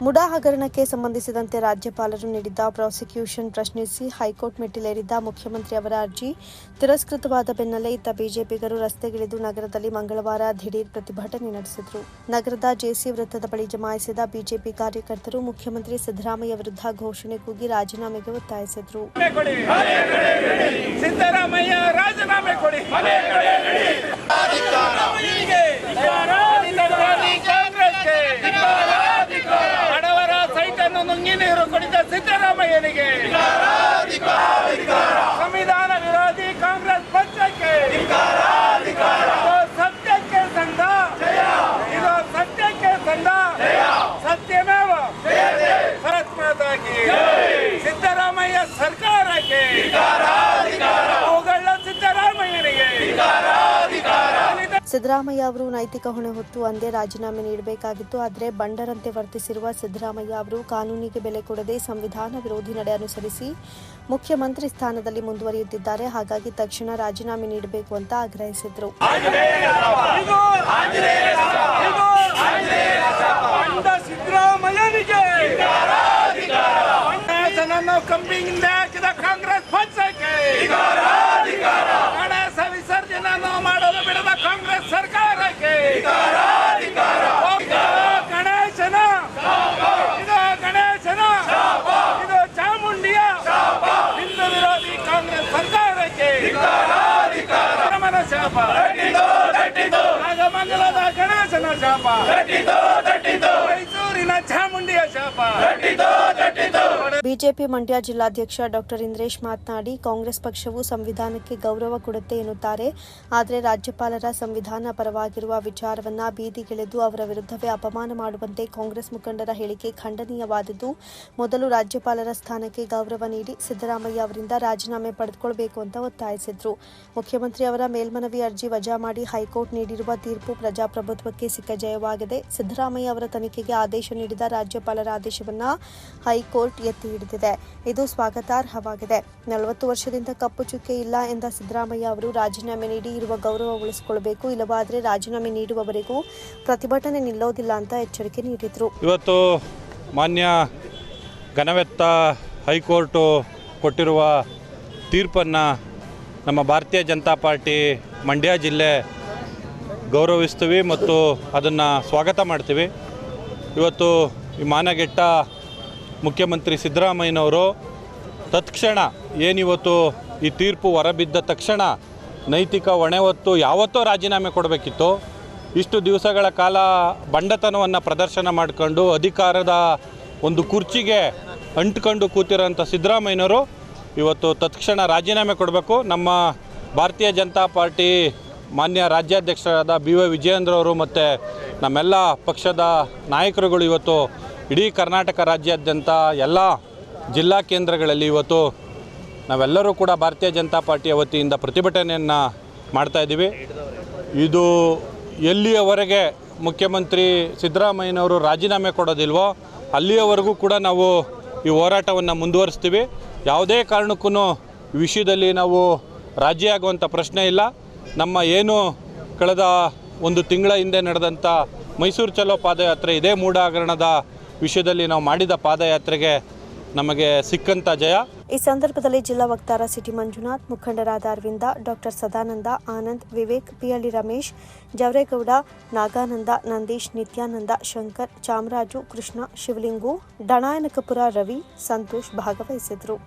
ಮುಡಾ ಹಗರಣಕ್ಕೆ ಸಂಬಂಧಿಸಿದಂತೆ ರಾಜ್ಯಪಾಲರು ನೀಡಿದ್ದ ಪ್ರಾಸಿಕ್ಯೂಷನ್ ಪ್ರಶ್ನಿಸಿ ಹೈಕೋರ್ಟ್ ಮೆಟ್ಟಿಲೇರಿದ್ದ ಮುಖ್ಯಮಂತ್ರಿ ಅವರ ಅರ್ಜಿ ತಿರಸ್ಕೃತವಾದ ಬೆನ್ನಲ್ಲೇ ಇದ್ದ ಬಿಜೆಪಿಗರು ರಸ್ತೆಗಿಳಿದು ನಗರದಲ್ಲಿ ಮಂಗಳವಾರ ದಿಢೀರ್ ಪ್ರತಿಭಟನೆ ನಡೆಸಿದರು. ನಗರದ ಜೆಸಿ ವೃತ್ತದ ಬಳಿ ಜಮಾಯಿಸಿದ ಬಿಜೆಪಿ ಕಾರ್ಯಕರ್ತರು ಮುಖ್ಯಮಂತ್ರಿ ಸಿದ್ದರಾಮಯ್ಯ ವಿರುದ್ಧ ಘೋಷಣೆ ಕೂಗಿ ರಾಜೀನಾಮೆಗೆ ಒತ್ತಾಯಿಸಿದರು ಕೊಡಿ ಸಿದ್ದರಾಮಯ್ಯ ರಾಜೀನಾಮೆ ಕೊಡಿ ಸಿದ್ದರಾಮಯ್ಯನಿಗೆ ಸಿದ್ದರಾಮಯ್ಯ ಕಾಂಗ್ರೆಸ್ಗೆ ಬಡವರ ಸೈಟನ್ನು ನುಂಗಿ ನೀರು ಕುಡಿದ ಸಿದ್ದರಾಮಯ್ಯನಿಗೆ ಸಂವಿಧಾನ ವಿರೋಧಿ ಕಾಂಗ್ರೆಸ್ ಪಕ್ಷಕ್ಕೆ ಇದು ಸತ್ಯಕ್ಕೆ ಸಂಘ ಇದು ಸತ್ಯಕ್ಕೆ ಸಂಘ ಸತ್ಯಮೇವ ಸರಸ್ವತಾಗಿ ಸಿದ್ದರಾಮಯ್ಯ ಸರ್ಕಾರಕ್ಕೆ ಅವುಗಳ ಸಿದ್ದರಾಮಯ್ಯನಿಗೆ ಸಿದ್ದರಾಮಯ್ಯ ಅವರು ನೈತಿಕ ಹೊಣೆ ಹೊತ್ತು ಅಂದೇ ರಾಜೀನಾಮೆ ನೀಡಬೇಕಾಗಿತ್ತು. ಆದರೆ ಬಂಡರಂತೆ ವರ್ತಿಸಿರುವ ಸಿದ್ದರಾಮಯ್ಯ ಅವರು ಕಾನೂನಿಗೆ ಬೆಲೆ ಕೊಡದೆ ಸಂವಿಧಾನ ವಿರೋಧಿ ನಡೆ ಅನುಸರಿಸಿ ಮುಖ್ಯಮಂತ್ರಿ ಸ್ಥಾನದಲ್ಲಿ ಮುಂದುವರಿಯುತ್ತಿದ್ದಾರೆ. ಹಾಗಾಗಿ ತಕ್ಷಣ ರಾಜೀನಾಮೆ ನೀಡಬೇಕು ಅಂತ ಆಗ್ರಹಿಸಿದರು. ಇದು ಕಾಂಗ್ರೆಸ್ ಸರ್ಕಾರಕ್ಕೆ. ಗಣೇಶನ. ಇದು ಗಣೇಶನ. ಇದು ಚಾಮುಂಡಿಯ. ಹಿಂದೂ ವಿರೋಧಿ ಕಾಂಗ್ರೆಸ್ ಸರ್ಕಾರಕ್ಕೆ. ರಮಣ ಶಾಪ. ನಾಗಮಂಗಲದ ಗಣೇಶನ ಶಾಪ. ಬಿಜೆಪಿ ಮಂಡ್ಯ ಜಿಲ್ಲಾಧ್ಯಕ್ಷ ಡಾಕ್ಟರ್ ಇಂದ್ರೇಶ್ ಮಾತನಾಡಿ, ಕಾಂಗ್ರೆಸ್ ಪಕ್ಷವು ಸಂವಿಧಾನಕ್ಕೆ ಗೌರವ ಕೊಡುತ್ತೆ ಎನ್ನುತ್ತಾರೆ. ಆದರೆ ರಾಜ್ಯಪಾಲರ ಸಂವಿಧಾನ ಪರವಾಗಿರುವ ವಿಚಾರವನ್ನ ಬೀದಿಗೆಳೆದು ಅವರ ವಿರುದ್ಧವೇ ಅಪಮಾನ ಮಾಡುವಂತೆ ಕಾಂಗ್ರೆಸ್ ಮುಖಂಡರ ಹೇಳಿಕೆ ಖಂಡನೀಯವಾದದ್ದು. ಮೊದಲು ರಾಜ್ಯಪಾಲರ ಸ್ಥಾನಕ್ಕೆ ಗೌರವ ನೀಡಿ ಸಿದ್ದರಾಮಯ್ಯ ಅವರಿಂದ ರಾಜೀನಾಮೆ ಪಡೆದುಕೊಳ್ಳಬೇಕು ಅಂತ ಒತ್ತಾಯಿಸಿದ್ರು. ಮುಖ್ಯಮಂತ್ರಿ ಅವರ ಮೇಲ್ಮನವಿ ಅರ್ಜಿ ವಜಾ ಮಾಡಿ ಹೈಕೋರ್ಟ್ ನೀಡಿರುವ ತೀರ್ಪು ಪ್ರಜಾಪ್ರಭುತ್ವಕ್ಕೆ ಸಿಕ್ಕ ಜಯವಾಗಿದೆ ಸಿದ್ದರಾಮಯ್ಯ ಅವರ ತನಿಖೆಗೆ ಆದೇಶ ನೀಡಿದ ರಾಜ್ಯಪಾಲರ ಆದೇಶವನ್ನು ಹೈಕೋರ್ಟ್ ಎತ್ತಿ ಹಿಡಿದಿದೆ. ಇದು ಸ್ವಾಗತಾರ್ಹವಾಗಿದೆ. ನಲವತ್ತು ವರ್ಷದಿಂದ ಕಪ್ಪು ಚುಕ್ಕೆ ಇಲ್ಲ ಎಂದ ಸಿದ್ದರಾಮಯ್ಯ ಅವರು ರಾಜೀನಾಮೆ ನೀಡಿ ಇರುವ ಗೌರವ ಉಳಿಸಿಕೊಳ್ಳಬೇಕು, ಇಲ್ಲವಾದರೆ ರಾಜೀನಾಮೆ ನೀಡುವವರೆಗೂ ಪ್ರತಿಭಟನೆ ನಿಲ್ಲೋದಿಲ್ಲ ಅಂತ ಎಚ್ಚರಿಕೆ ನೀಡಿದರು. ಇವತ್ತು ಮಾನ್ಯ ಘನವೆತ್ತ ಹೈಕೋರ್ಟು ಕೊಟ್ಟಿರುವ ತೀರ್ಪನ್ನು ನಮ್ಮ ಭಾರತೀಯ ಜನತಾ ಪಾರ್ಟಿ ಮಂಡ್ಯ ಜಿಲ್ಲೆ ಗೌರವಿಸ್ತೀವಿ ಮತ್ತು ಅದನ್ನು ಸ್ವಾಗತ ಮಾಡ್ತೀವಿ. ಇವತ್ತು ಈ ಮಾನಗೆಟ್ಟ ಮುಖ್ಯಮಂತ್ರಿ ಸಿದ್ದರಾಮಯ್ಯನವರು ತತ್ಕ್ಷಣ ಏನಿವತ್ತು ಈ ತೀರ್ಪು ಹೊರಬಿದ್ದ ತಕ್ಷಣ ನೈತಿಕ ಹೊಣೆ ಹೊತ್ತು ಯಾವತ್ತೋ ರಾಜೀನಾಮೆ ಕೊಡಬೇಕಿತ್ತು. ಇಷ್ಟು ದಿವಸಗಳ ಕಾಲ ಬಂಡತನವನ್ನು ಪ್ರದರ್ಶನ ಮಾಡಿಕೊಂಡು ಅಧಿಕಾರದ ಒಂದು ಕುರ್ಚಿಗೆ ಅಂಟ್ಕೊಂಡು ಕೂತಿರೋಂಥ ಸಿದ್ದರಾಮಯ್ಯನವರು ಇವತ್ತು ತತ್ಕ್ಷಣ ರಾಜೀನಾಮೆ ಕೊಡಬೇಕು. ನಮ್ಮ ಭಾರತೀಯ ಜನತಾ ಪಾರ್ಟಿ ಮಾನ್ಯ ರಾಜ್ಯಾಧ್ಯಕ್ಷರಾದ ಬಿ ವೈ ವಿಜಯೇಂದ್ರ ಅವರು ಮತ್ತು ನಮ್ಮೆಲ್ಲ ಪಕ್ಷದ ನಾಯಕರುಗಳು ಇವತ್ತು ಇಡೀ ಕರ್ನಾಟಕ ರಾಜ್ಯಾದ್ಯಂತ ಎಲ್ಲ ಜಿಲ್ಲಾ ಕೇಂದ್ರಗಳಲ್ಲಿ ಇವತ್ತು ನಾವೆಲ್ಲರೂ ಕೂಡ ಭಾರತೀಯ ಜನತಾ ಪಾರ್ಟಿಯ ವತಿಯಿಂದ ಪ್ರತಿಭಟನೆಯನ್ನು ಮಾಡ್ತಾಯಿದ್ದೀವಿ ಇದು ಎಲ್ಲಿಯವರೆಗೆ ಮುಖ್ಯಮಂತ್ರಿ ಸಿದ್ದರಾಮಯ್ಯನವರು ರಾಜೀನಾಮೆ ಕೊಡೋದಿಲ್ವೋ ಅಲ್ಲಿಯವರೆಗೂ ಕೂಡ ನಾವು ಈ ಹೋರಾಟವನ್ನು ಮುಂದುವರಿಸ್ತೀವಿ. ಯಾವುದೇ ಕಾರಣಕ್ಕೂ ವಿಷಯದಲ್ಲಿ ನಾವು ರಾಜಿಯಾಗುವಂಥ ಪ್ರಶ್ನೆ ಇಲ್ಲ. ನಮ್ಮ ಏನು ಕಳೆದ ಒಂದು ತಿಂಗಳ ಹಿಂದೆ ನಡೆದಂಥ ಮೈಸೂರು ಚಲೋ ಪಾದಯಾತ್ರೆ ಇದೇ ಮೂಡಾಗರಣದ ವಿಷಯದಲ್ಲಿ ನಾವು ಮಾಡಿದ ಪಾದಯಾತ್ರೆಗೆ ನಮಗೆ ಸಿಕ್ಕಂಥ ಜಯ. ಈ ಸಂದರ್ಭದಲ್ಲಿ ಜಿಲ್ಲಾ ವಕ್ತಾರ ಸಿಟಿ ಮಂಜುನಾಥ್, ಮುಖಂಡರಾದ ಅರವಿಂದ, ಡಾಕ್ಟರ್ ಸದಾನಂದ, ಆನಂದ್, ವಿವೇಕ್ ಪಿಯಳ್ಳಿ ರಮೇಶ್, ಜವರೇಗೌಡ, ನಾಗಾನಂದ, ನಂದೀಶ್, ನಿತ್ಯಾನಂದ, ಶಂಕರ್, ಚಾಮರಾಜು, ಕೃಷ್ಣ, ಶಿವಲಿಂಗು, ಡಣಾಯನಕಪುರ ರವಿ, ಸಂತೋಷ್ ಭಾಗವಹಿಸಿದ್ರು.